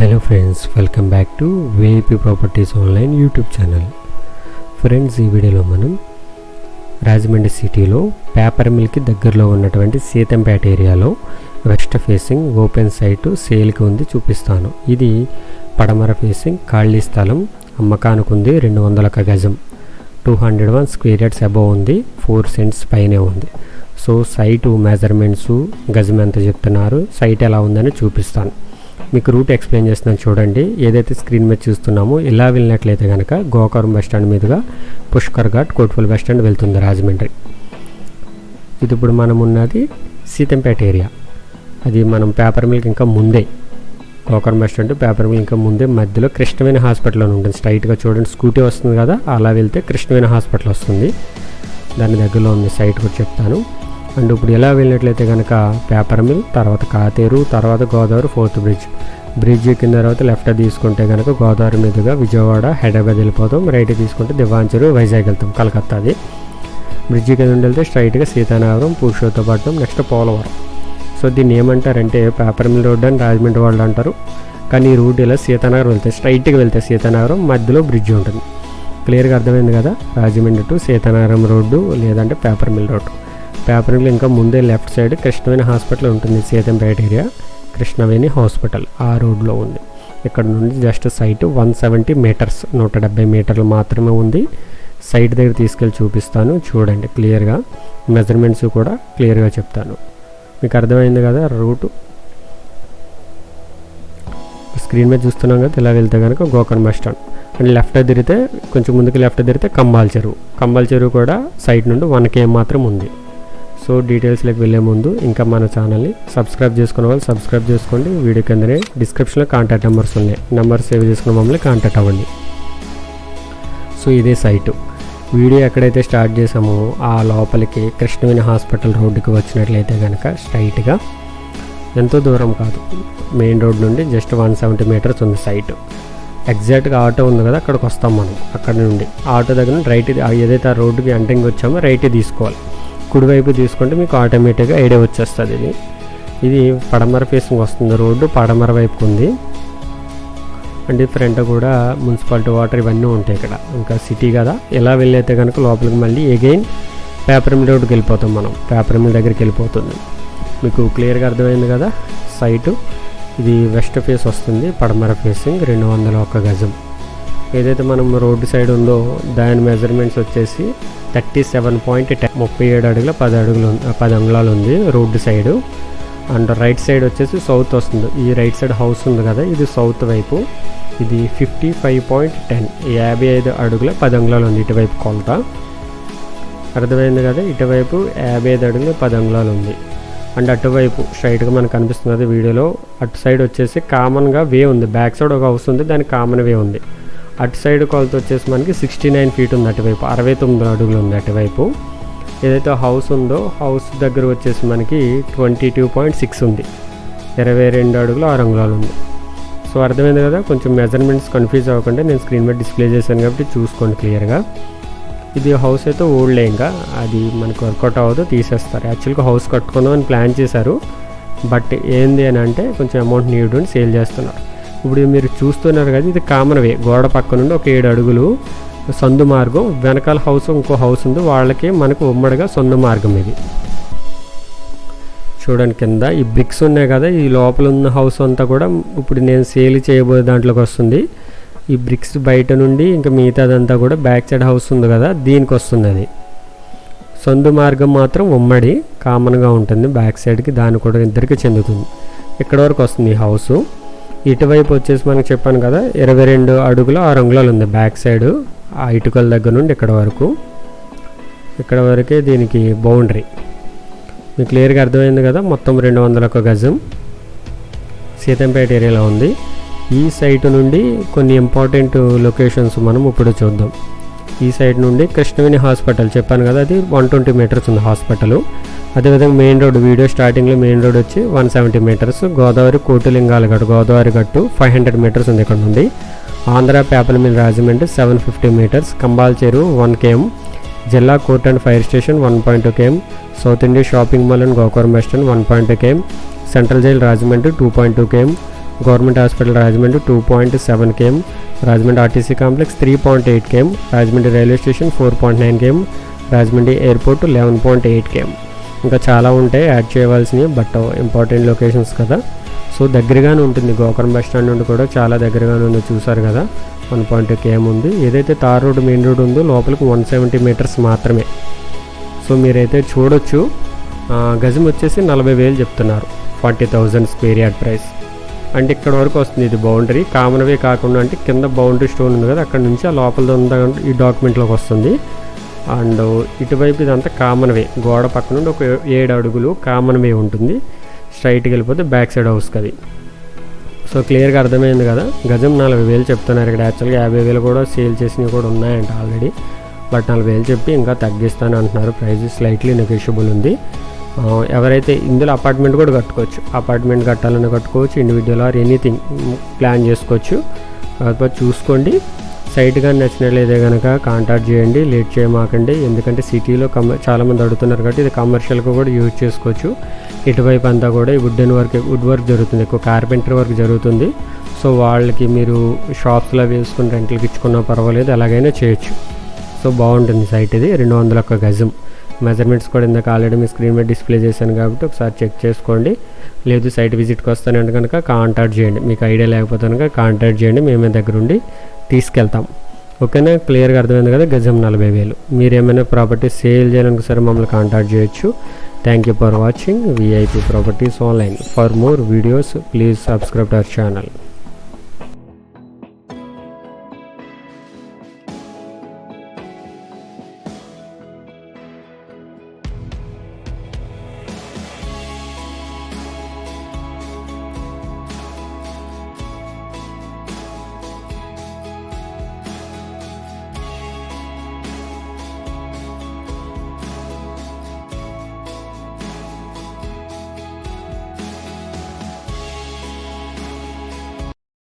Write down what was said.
Hello friends welcome back to VIP properties online YouTube channel friends ఈ వీడియోలో మనం రాజమండ్రి సిటీలో పేపర్ మిల్కి దగ్గరలో ఉన్నటువంటి సీతంపేట ఏరియాలో వెస్ట్ ఫేసింగ్ ఓపెన్ సైటు సేల్కి ఉంది చూపిస్తాను. ఇది పడమర ఫేసింగ్ ఖాళీ స్థలం అమ్మకానికి ఉంది రెండు వందల ఒక గజం two hundred one square yards above ఉంది ఫోర్ సెంట్స్ పైనే ఉంది. సో సైటు మెజర్మెంట్స్ గజం ఎంత చెప్తున్నారు సైట్ ఎలా ఉందని చూపిస్తాను. మీకు రూట్ ఎక్స్ప్లెయిన్ చేస్తున్నాను చూడండి. ఏదైతే స్క్రీన్ మీద చూస్తున్నామో ఇలా వెళ్ళినట్లయితే కనుక గోకరం బస్ స్టాండ్ మీదుగా పుష్కర్ ఘాట్ కోట్పల్లి బస్ స్టాండ్ వెళ్తుంది రాజమండ్రి. ఇది ఇప్పుడు మనం ఉన్నది సీతంపేట ఏరియా. అది మనం పేపర్ మిల్క్ ఇంకా ముందే Gokavaram bus stand paper mill ఇంకా ముందే మధ్యలో కృష్ణవేణి హాస్పిటల్ అని ఉంటుంది. స్ట్రైట్గా చూడండి స్కూటీ వస్తుంది కదా అలా వెళ్తే కృష్ణవేణి హాస్పిటల్ వస్తుంది. దాని దగ్గరలో ఉంది సైట్ కూడా చెప్తాను. అండ్ ఇప్పుడు ఎలా వెళ్ళినట్లయితే కనుక పేపర్ మిల్ తర్వాత కాతేరు తర్వాత గోదావరి ఫోర్త్ బ్రిడ్జ్. బ్రిడ్జ్ ఎక్కిన తర్వాత లెఫ్ట్ తీసుకుంటే కనుక గోదావరి మీదుగా విజయవాడ హైదరాబాద్ వెళ్ళిపోతాం. రైట్ తీసుకుంటే దివాంచరు వైజాగ్ వెళ్తాం కలకత్తాది బ్రిడ్జి కింద నుండి వెళ్తే స్ట్రైట్గా సీతానగరం పురుషోత్తపట్నం నెక్స్ట్ పోలవరం. సో దీన్ని ఏమంటారంటే పేపర్ మిల్ రోడ్ అని రాజమండ్రి వాళ్ళు అంటారు. కానీ ఈ రూట్ ఇలా సీతానగరం వెళ్తే స్ట్రైట్గా వెళ్తే సీతానగరం మధ్యలో బ్రిడ్జ్ ఉంటుంది. క్లియర్గా అర్థమైంది కదా? రాజమండ్రి టు సీతానగరం రోడ్డు లేదంటే paper mill road. Paper mill ఇంకా ముందే లెఫ్ట్ సైడ్ కృష్ణవేణి హాస్పిటల్ ఉంటుంది సీతంపేట ఏరియా. కృష్ణవేణి హాస్పిటల్ ఆ రోడ్లో ఉంది. ఇక్కడ నుండి just site one seventy metres నూట డెబ్బై మీటర్లు మాత్రమే ఉంది. సైట్ దగ్గర తీసుకెళ్ళి చూపిస్తాను చూడండి క్లియర్గా. మెజర్మెంట్స్ కూడా క్లియర్గా చెప్తాను. మీకు అర్థమైంది కదా రూటు? స్క్రీన్ మీద చూస్తున్నాం కదా ఇలా వెళ్తే కనుక Gokarna bus stand. And left తిరిగితే కొంచెం ముందుకు లెఫ్ట్ తిరిగితే కంబాల్ చెరువు. కంబాల్ చెరువు కూడా సైడ్ నుండి వన్ కేఎం మాత్రం ఉంది. సో డీటెయిల్స్లోకి వెళ్ళే ముందు ఇంకా మన ఛానల్ని సబ్స్క్రైబ్ చేసుకున్న వాళ్ళు సబ్స్క్రైబ్ చేసుకోండి. వీడియో కిందనే డిస్క్రిప్షన్లో కాంటాక్ట్ నెంబర్స్ ఉన్నాయి. నెంబర్ సేవ్ చేసుకున్న మమ్మల్ని కాంటాక్ట్ అవ్వండి. సో ఇదే సైటు. వీడియో ఎక్కడైతే స్టార్ట్ చేసామో ఆ లోపలికి కృష్ణవేణి హాస్పిటల్ రోడ్డుకి వచ్చినట్లయితే కనుక స్ట్రైట్గా ఎంతో దూరం కాదు. మెయిన్ రోడ్ నుండి జస్ట్ వన్ సెవెంటీ మీటర్స్ ఉంది సైట్. ఎగ్జాక్ట్గా ఆటో ఉంది కదా అక్కడికి వస్తాం మనం అక్కడ నుండి. ఆటో దగ్గర రైట్ ఏదైతే ఆ రోడ్డుకి ఎంటరింగ్ వచ్చామో రైట్ తీసుకోవాలి. కుడివైపు తీసుకుంటే మీకు ఆటోమేటిక్గా ఐడియా వచ్చేస్తుంది ఇది. ఇది పడమర ఫేసింగ్ వస్తుంది రోడ్డు పడమర వైపుకు ఉంది. అండ్ ఫ్రంట్ కూడా మున్సిపాలిటీ వాటర్ ఇవన్నీ ఉంటాయి ఇక్కడ. ఇంకా సిటీ కదా. ఇలా వెళ్ళైతే కనుక లోపలికి మళ్ళీ ఎగైన్ పేపర్ మిల్ రోడ్కి వెళ్ళిపోతాం మనం. పేపర్ మిల్ దగ్గరికి వెళ్ళిపోతుంది. మీకు క్లియర్గా అర్థమైంది కదా? సైటు ఇది వెస్ట్ ఫేస్ వస్తుంది పడమర ఫేసింగ్ రెండు వందల ఒక్క గజం. ఏదైతే మనం రోడ్డు సైడ్ ఉందో దాని మెజర్మెంట్స్ వచ్చేసి థర్టీ సెవెన్ పాయింట్ టెన్ ముప్పై ఏడు అడుగుల పది అడుగులు పది అంగుళాలు ఉంది road side. And right side వచ్చేసి సౌత్ వస్తుంది. ఈ రైట్ సైడ్ హౌస్ ఉంది కదా ఇది సౌత్ వైపు. ఇది ఫిఫ్టీ ఫైవ్ పాయింట్ టెన్. యాభై ఐదు అడుగుల పది అంగుళాలు ఉంది ఇటువైపు కొలత. అర్థమైంది కదా ఇటువైపు యాభై ఐదు అడుగుల పది అంగుళాలు ఉంది. అండ్ అటువైపు స్ట్రైట్గా మనకు కనిపిస్తున్నది వీడియోలో. అటు సైడ్ వచ్చేసి కామన్గా వే ఉంది. బ్యాక్ సైడ్ ఒక హౌస్ ఉంది దానికి కామన్ వే ఉంది. అటు సైడ్ కొలత వచ్చేసి మనకి సిక్స్టీ నైన్ ఫీట్ ఉంది అటువైపు అరవై తొమ్మిది అడుగులు ఉంది అటువైపు. ఏదైతే హౌస్ ఉందో హౌస్ దగ్గర వచ్చేసి మనకి ట్వంటీ టూ పాయింట్ సిక్స్ ఉంది. ఇరవై రెండు అడుగులు ఆరు అంగుళాలు ఉంది. సో అర్థమైంది కదా? కొంచెం మెజర్మెంట్స్ కన్ఫ్యూజ్ అవ్వకుండా. నేను స్క్రీన్ మీద డిస్ప్లే చేశాను కాబట్టి చూసుకోండి క్లియర్గా ఇది హౌస్ అయితే ఓల్డ్ ఇంకా అది మనకు వర్కౌట్ అవ్వదు తీసేస్తారు. యాక్చువల్గా హౌస్ కట్టుకుందాం అని ప్లాన్ చేశారు. బట్ ఏంది అని అంటే కొంచెం అమౌంట్ నీడ్ ఉండి సేల్ చేస్తున్నారు. ఇప్పుడు మీరు చూస్తున్నారు కదా ఇది కామన్ వే గోడ పక్క నుండి ఒక ఏడు అడుగులు సందు మార్గం. వెనకాల హౌస్ ఇంకో హౌస్ ఉంది. వాళ్ళకి మనకు ఉమ్మడిగా సొంత మార్గం ఇది. చూడండి కింద ఈ బ్రిక్స్ ఉన్నాయి కదా ఈ లోపల ఉన్న హౌస్ అంతా కూడా ఇప్పుడు నేను సేల్ చేయబోయే దాంట్లోకి వస్తుంది. ఈ బ్రిక్స్ బయట నుండి ఇంకా మిగతాదంతా కూడా బ్యాక్ సైడ్ హౌస్ ఉంది కదా దీనికి వస్తుంది అది. సొందు మార్గం మాత్రం ఉమ్మడి కామన్గా ఉంటుంది. బ్యాక్ సైడ్కి దాని కూడా ఇద్దరికి చెందుతుంది. ఇక్కడ వరకు వస్తుంది ఈ హౌస్. ఇటువైపు వచ్చేసి మనకు చెప్పాను కదా ఇరవై రెండు అడుగులు ఆరు అంగుళాలు ఉంది బ్యాక్ సైడ్ ఆ ఇటుకల దగ్గర నుండి ఇక్కడ వరకు. ఇక్కడ వరకే దీనికి బౌండరీ. మీకు క్లియర్గా అర్థమైంది కదా మొత్తం రెండు వందల ఒక గజం. సీతంపేట ఏరియాలో ఉంది. ఈ సైట్ నుండి కొన్ని ఇంపార్టెంట్ లొకేషన్స్ మనం ఇప్పుడు చూద్దాం. ఈ సైడ్ నుండి కృష్ణవేణి హాస్పిటల్ చెప్పాను కదా అది వన్ ట్వంటీ మీటర్స్ ఉంది హాస్పిటల్. అదేవిధంగా మెయిన్ రోడ్ వీడియో స్టార్టింగ్లో మెయిన్ రోడ్ వచ్చి one seventy metres Godavari Kotilingala గట్టు గోదావరి గట్టు ఫైవ్ హండ్రెడ్ మీటర్స్ ఉంది ఇక్కడ నుండి. Andhra paper mill Rajahmundry seven fifty metres Kambala Cheruvu one KM జిల్లా court and fire station one point two KM South India shopping mall and Gokavaram bus stand one point two KM central jail Rajahmundry two point two KM government hospital Rajahmundry two point seven KM Rajahmundry RTC complex three point eight KM Rajahmundry railway station four point nine KM Rajahmundry airport eleven point eight KM. ఇంకా చాలా ఉంటాయి add చేయవలసినవి but important locations కదా. So దగ్గరగానే ఉంటుంది Gokarna bus stand నుండి కూడా చాలా దగ్గరగానే ఉంది చూసారు కదా. వన్ పాయింట్ కేఎం ఉంది. ఏదైతే తార్ రోడ్ మెయిన్ రోడ్ ఉందో లోపలికి వన్ సెవెంటీ మీటర్స్ మాత్రమే. సో మీరైతే చూడొచ్చు. గజం వచ్చేసి నలభై వేలు చెప్తున్నారు forty thousand square yard price. అంటే ఇక్కడ వరకు వస్తుంది ఇది బౌండరీ. కామన్వే కాకుండా అంటే కింద బౌండరీ స్టోన్ ఉంది కదా అక్కడ నుంచి ఆ లోపల ఉందా ఈ డాక్యుమెంట్లోకి వస్తుంది. అండ్ ఇటువైపు ఇదంతా కామన్ వే గోడ పక్క నుండి ఒక ఏడు అడుగులు కామన్ వే ఉంటుంది. స్ట్రైట్కి వెళ్ళిపోతే బ్యాక్ సైడ్ హౌస్కి అది సో క్లియర్గా అర్థమైంది కదా? గజం నలభై వేలు చెప్తున్నారు. ఇక్కడ యాక్చువల్గా యాభై వేలు కూడా సేల్ చేసినవి కూడా ఉన్నాయంట ఆల్రెడీ బట్ నలభై వేలు చెప్పి ఇంకా తగ్గిస్తాను అంటున్నారు. ప్రైస్ స్లైట్లీ నెగోషియబుల్ ఉంది. ఎవరైతే ఇందులో అపార్ట్మెంట్ కూడా కట్టుకోవచ్చు. అపార్ట్మెంట్ కట్టాలని కట్టుకోవచ్చు. ఇండివిజువల్ ఆర్ ఎనీథింగ్ ప్లాన్ చేసుకోవచ్చు. కాకపోతే చూసుకోండి. సైట్ కానీ నచ్చినట్లయితే కనుక కాంటాక్ట్ చేయండి లేట్ చేయమాకండి. ఎందుకంటే సిటీలో కమ చాలామంది అడుగుతున్నారు కాబట్టి ఇది కమర్షియల్గా కూడా యూజ్ చేసుకోవచ్చు. ఇటువైపు అంతా కూడా ఈ వుడెన్ వర్క్ వుడ్ వర్క్ జరుగుతుంది. ఎక్కువ కార్పెంటర్ వర్క్ జరుగుతుంది. సో వాళ్ళకి మీరు షాప్స్లో వేసుకుని రెంట్లకి ఇచ్చుకున్నా పర్వాలేదు ఎలాగైనా చేయొచ్చు. సో బాగుంటుంది సైట్ ఇది రెండు వందల ఒక్క గజం. మెజర్మెంట్స్ కూడా ఇందాక ఆల్రెడీ మీ స్క్రీన్ మీద డిస్ప్లే చేశాను కాబట్టి ఒకసారి చెక్ చేసుకోండి. లేదు సైట్ విజిట్కి వస్తానంటే కనుక కాంటాక్ట్ చేయండి. మీకు ఐడియా లేకపోతే కనుక కాంటాక్ట్ చేయండి. మేమే దగ్గరుండి తీసుకెళ్తాం. ఓకేనా? క్లియర్గా అర్థమైంది కదా? గజం నలభై వేలు. మీరు ఏమైనా ప్రాపర్టీ సేల్ చేయాలనుకో సరే మమ్మల్ని కాంటాక్ట్ చేయొచ్చు. Thank you for watching VIP properties online for more videos please subscribe to our channel